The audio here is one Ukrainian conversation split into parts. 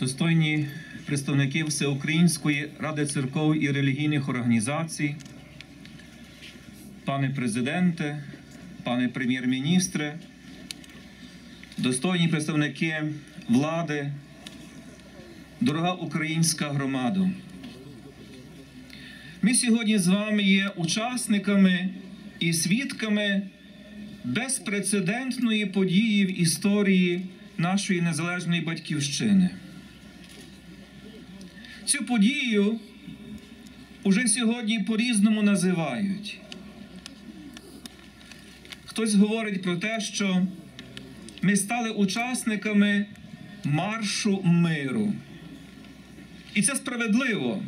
достойні представники Всеукраїнської ради церков і релігійних організацій, пане президенте, пане прем'єр-міністре, достойні представники влади, дорога українська громада. Ми сьогодні з вами є учасниками і свідками безпрецедентної події в історії нашої незалежної батьківщини. Цю подію уже сьогодні по-різному називають. Хтось говорить про те, що ми стали учасниками маршу миру. І це справедливо.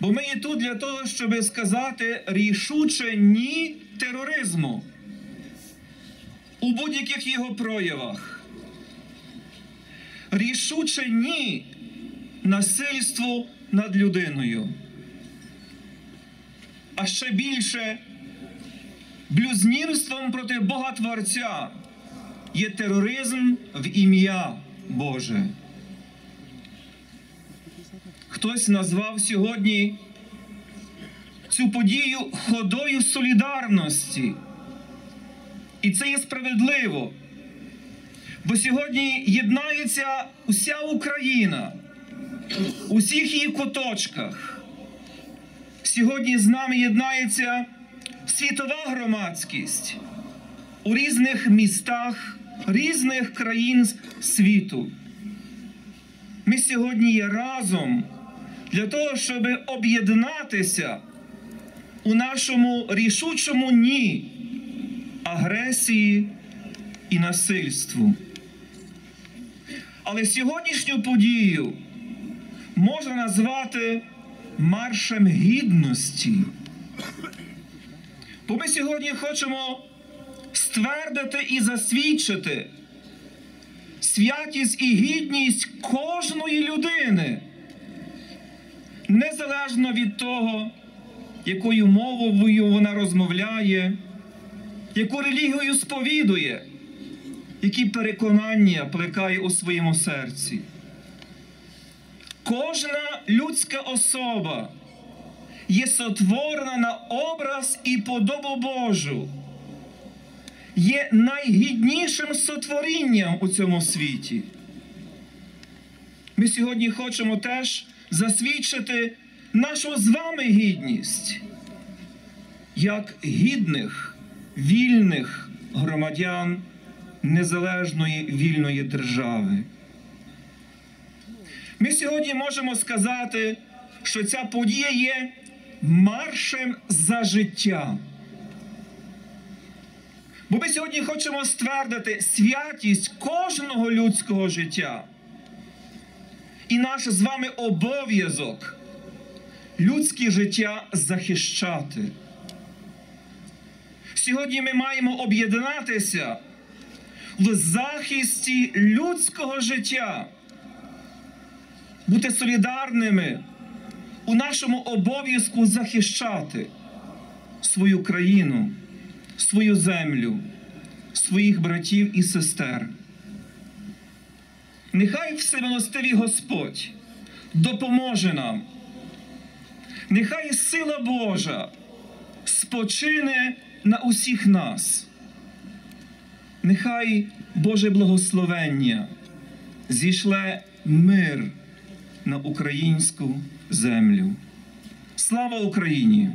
Бо ми є тут для того, щоб сказати рішуче ні тероризму у будь-яких його проявах. Рішуче ні насильству над людиною. А ще більше блюзнірством проти Бога Творця є тероризм в ім'я Боже. Хтось назвав сьогодні цю подію ходою солідарності. І це є справедливо. Бо сьогодні єднається уся Україна у всіх її куточках. Сьогодні з нами єднається світова громадськість у різних містах, різних країн світу. Ми сьогодні є разом для того, щоб об'єднатися у нашому рішучому ні агресії і насильству. Але сьогоднішню подію можна назвати маршем гідності. Бо ми сьогодні хочемо ствердити і засвідчити святість і гідність кожної людини, незалежно від того, якою мовою вона розмовляє, яку релігію сповідує, які переконання плекає у своєму серці. Кожна людська особа є сотворена на образ і подобу Божу, є найгіднішим сотворінням у цьому світі. Ми сьогодні хочемо теж засвідчити нашу з вами гідність як гідних, вільних громадян незалежної вільної держави. Ми сьогодні можемо сказати, що ця подія є маршем за життя. Бо ми сьогодні хочемо ствердити святість кожного людського життя. І наш з вами обов'язок людське життя захищати. Сьогодні ми маємо об'єднатися в захисті людського життя, бути солідарними у нашому обов'язку захищати свою країну, свою землю, своїх братів і сестер. Нехай всемилостивий Господь допоможе нам. Нехай сила Божа спочине на усіх нас. Нехай Боже благословення зійшле мир на українську землю. Слава Україні!